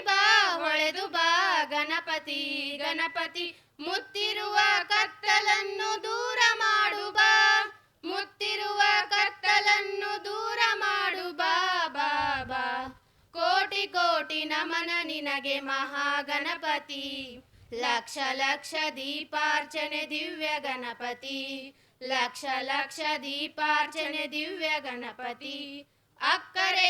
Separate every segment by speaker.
Speaker 1: ಬಾ ಹೊಳೆದು ಬಾ ಗಣಪತಿ ಗಣಪತಿ. ಮುತ್ತಿರುವ ಕತ್ತಲನ್ನು ದೂರ ಮಾಡು ಬಾ. ಮುತ್ತಿರುವ ಕತ್ತಲನ್ನು ದೂರ ಮಾಡು ಬಾ ಬಾ ಕೋಟಿ ಕೋಟಿ ನಮನ ನಿನಗೆ ಮಹಾಗಣಪತಿ. ಲಕ್ಷ ಲಕ್ಷ ದೀಪಾರ್ಚನೆ ದಿವ್ಯ ಗಣಪತಿ. ಲಕ್ಷ ಲಕ್ಷ ದೀಪಾರ್ಚನೆ ದಿವ್ಯ ಗಣಪತಿ. ಅಕ್ಕರೆಯ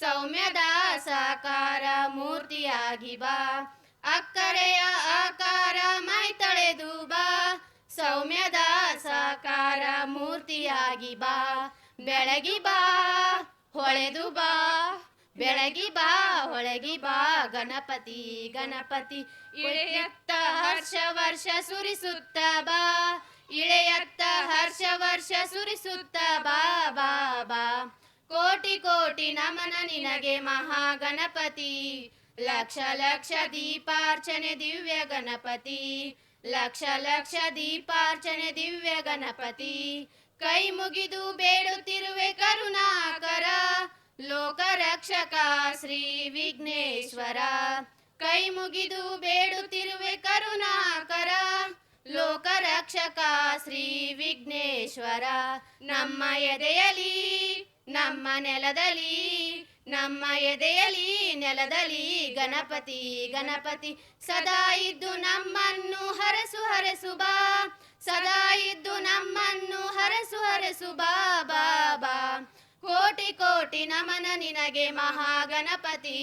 Speaker 1: ಸೌಮ್ಯದ ಸಾಕಾರ ಮೂರ್ತಿಯಾಗಿ ಬಾ. ಅಕ್ಕರೆಯ ಆಕಾರ ಮೈ ತಳೆದು ಬಾ. ಸೌಮ್ಯದ ಸಾಕಾರ ಮೂರ್ತಿಯಾಗಿ ಬಾ. ಬೆಳಗಿ ಬಾ, ಹೊಳೆದು ಬಾ. ಬೆಳಗಿ ಬಾ, ಹೊಳಗಿ ಬಾ. ಗಣಪತಿ ಗಣಪತಿ. ಇಳೆಯತ್ತ ಹರ್ಷ ವರ್ಷ ಸುರಿಸುತ್ತ ಬಾ. ಇಳೆಯತ್ತ ಹರ್ಷ ವರ್ಷ ಸುರಿಸುತ್ತ ಬಾ ಬಾ ಬಾ. ಕೋಟಿ ಕೋಟಿ ನಮನ ನಿನಗೆ ಮಹಾಗಣಪತಿ. ಲಕ್ಷ ಲಕ್ಷ ದೀಪಾರ್ಚನೆ ದಿವ್ಯ ಗಣಪತಿ. ಲಕ್ಷ ಲಕ್ಷ ದೀಪಾರ್ಚನೆ ದಿವ್ಯ ಗಣಪತಿ. ಕೈ ಮುಗಿದು ಬೇಡುತ್ತಿರುವೆ ಕರುಣಾಕರ. ಲೋಕ ರಕ್ಷಕ ಶ್ರೀ ವಿಘ್ನೇಶ್ವರ. ಕೈ ಮುಗಿದು ಬೇಡುತ್ತಿರುವೆ ಕರು ರಕ್ಷಕ ಶ್ರೀ ವಿಘ್ನೇಶ್ವರ. ನಮ್ಮ ಎದೆಯಲಿ, ನಮ್ಮ ನೆಲದಲ್ಲಿ, ನಮ್ಮ ಎದೆಯಲಿ, ನೆಲದಲ್ಲಿ ಗಣಪತಿ ಗಣಪತಿ. ಸದಾ ಇದ್ದು ನಮ್ಮನ್ನು ಹರಸು ಹರಸು ಬಾ, ಸದಾ ಇದ್ದು ನಮ್ಮನ್ನು ಹರಸು ಹರಸು ಬಾ ಬಾ. ಕೋಟಿ ಕೋಟಿ ನಮನ ನಿನಗೆ ಮಹಾಗಣಪತಿ.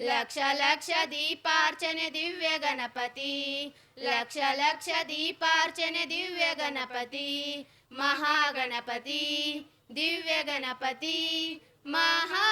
Speaker 1: लक्ष लक्ष दीपार्चने दिव्य गणपति। लक्ष लक्ष दीपार्चने दिव्य गणपति। महागणपति दिव्य गणपति महागणपति।